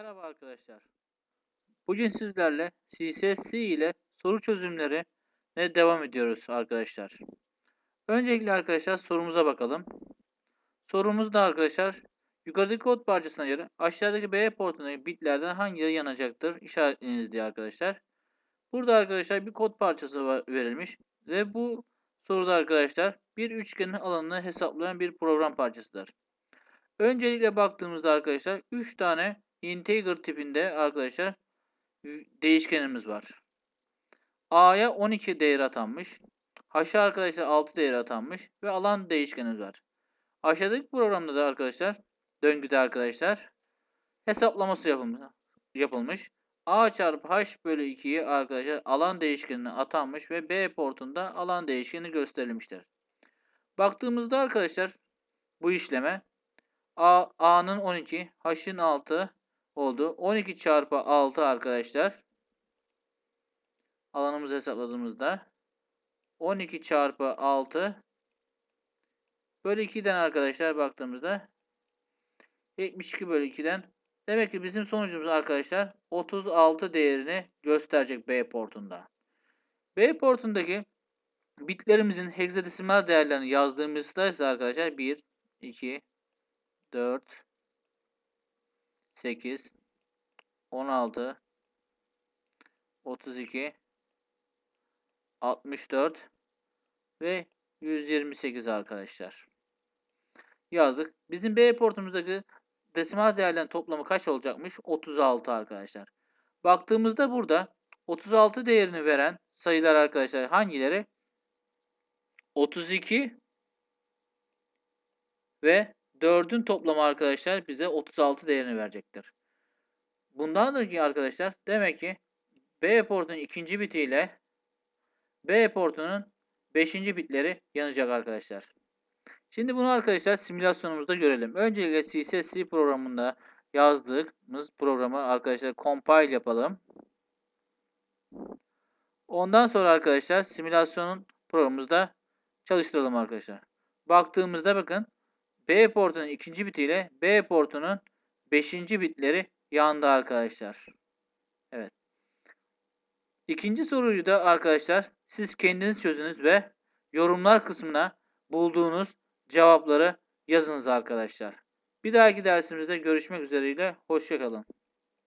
Merhaba arkadaşlar. Bugün sizlerle CSS ile soru çözümleri ne devam ediyoruz arkadaşlar. Öncelikle arkadaşlar sorumuza bakalım. Sorumuz da arkadaşlar yukarıdaki kod parçasına göre aşağıdaki B portundaki bitlerden hangileri yanacaktır işaretleyiniz diye arkadaşlar. Burada arkadaşlar bir kod parçası verilmiş ve bu soruda arkadaşlar bir üçgenin alanını hesaplayan bir program parçasıdır. Öncelikle baktığımızda arkadaşlar 3 tane integer tipinde arkadaşlar değişkenimiz var. A'ya 12 değer atanmış. H'a arkadaşlar 6 değer atanmış ve alan değişkenimiz var. Aşağıdaki programda da arkadaşlar döngüde arkadaşlar hesaplaması yapılmış. yapılmış. A çarpı H bölü 2'yi arkadaşlar alan değişkenine atanmış ve B portunda alan değişkeni gösterilmiştir. Baktığımızda arkadaşlar bu işleme A, A'nın 12, H'ın 6 oldu. 12 çarpı 6 arkadaşlar. Alanımızı hesapladığımızda 12 çarpı 6 bölü 2'den arkadaşlar baktığımızda 72 bölü 2'den demek ki bizim sonucumuz arkadaşlar 36 değerini gösterecek B portunda. B portundaki bitlerimizin hexadesimal değerlerini yazdığımızda ise arkadaşlar 1, 2, 4 8 16 32 64 ve 128 arkadaşlar. Yazdık. Bizim B portumuzdaki desimal değerlerin toplamı kaç olacakmış? 36 arkadaşlar. Baktığımızda burada 36 değerini veren sayılar arkadaşlar hangileri? 32 ve 4'ün toplamı arkadaşlar bize 36 değerini verecektir. Bundan dolayı arkadaşlar demek ki B portunun ikinci bitiyle B portunun 5. bitleri yanacak arkadaşlar. Şimdi bunu arkadaşlar simülasyonumuzda görelim. Öncelikle CSS programında yazdığımız programı arkadaşlar compile yapalım. Ondan sonra arkadaşlar simülasyonun programımızda çalıştıralım arkadaşlar. Baktığımızda bakın B portunun ikinci bitiyle B portunun beşinci bitleri yandı arkadaşlar. Evet. İkinci soruyu da arkadaşlar siz kendiniz çözünüz ve yorumlar kısmına bulduğunuz cevapları yazınız arkadaşlar. Bir dahaki dersimizde görüşmek üzereyle. Hoşçakalın.